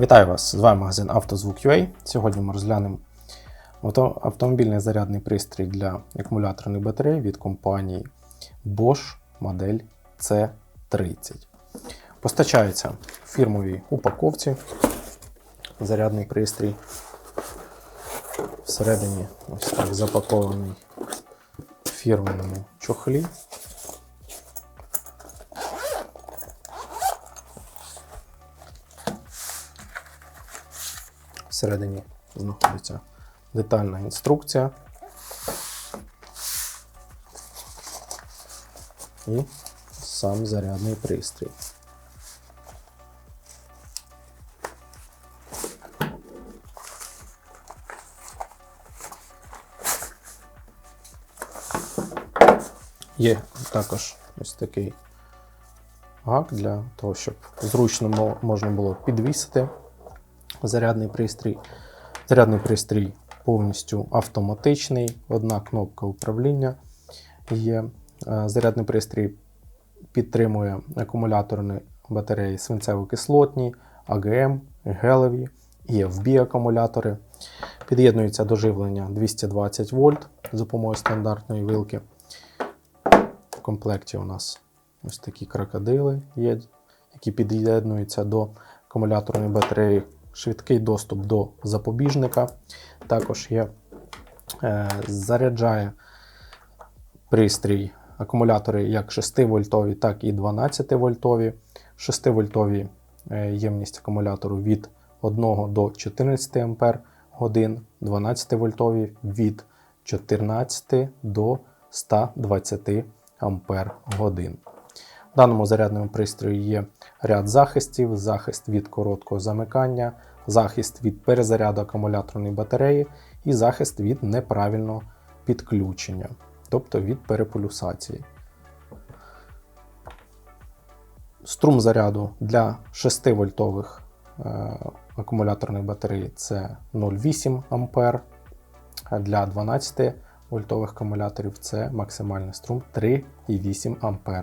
Вітаю вас! З вами магазин «Автозвук.UA». Сьогодні ми розглянемо автомобільний зарядний пристрій для акумуляторних батарей від компанії Bosch модель C30. Постачається в фірмовій упаковці зарядний пристрій. Всередині ось так запакований в фірмовому чохлі. Всередині знаходиться детальна інструкція. І сам зарядний пристрій. Є також ось такий гак для того, щоб зручно можна було підвісити зарядний пристрій. Зарядний пристрій повністю автоматичний, одна кнопка управління є. Е, Зарядний пристрій підтримує акумуляторні батареї свинцево-кислотні, АГМ, гелеві, і FB акумулятори. Під'єднується до живлення 220 вольт за допомогою стандартної вилки. В комплекті у нас ось такі крокодили є, які під'єднуються до акумуляторної батареї. Швидкий доступ до запобіжника. Також є, е, заряджає пристрій акумулятори як 6 вольтові, так і 12 вольтові. 6 вольтові е, ємність акумулятору від 1 до 14 ампер годин, 12 вольтові від 14 до 120 ампер годин. В даному зарядному пристрої є ряд захистів: захист від короткого замикання, захист від перезаряду акумуляторної батареї і захист від неправильного підключення, тобто від переполюсації. Струм заряду для 6 вольтових е, акумуляторних батарей це 0,8 А, а для 12 вольтових акумуляторів це максимальний струм 3,8 А.